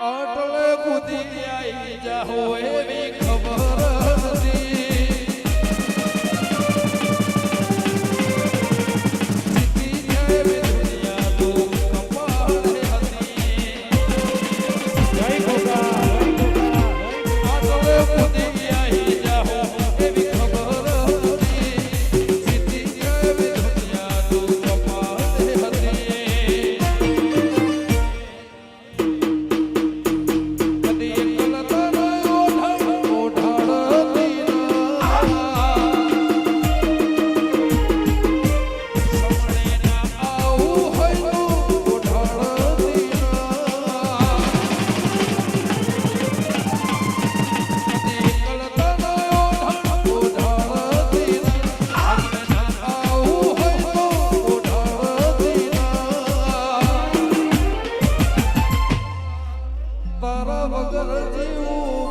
અટલે કુદી આઈ જા હોય વગર જીવું.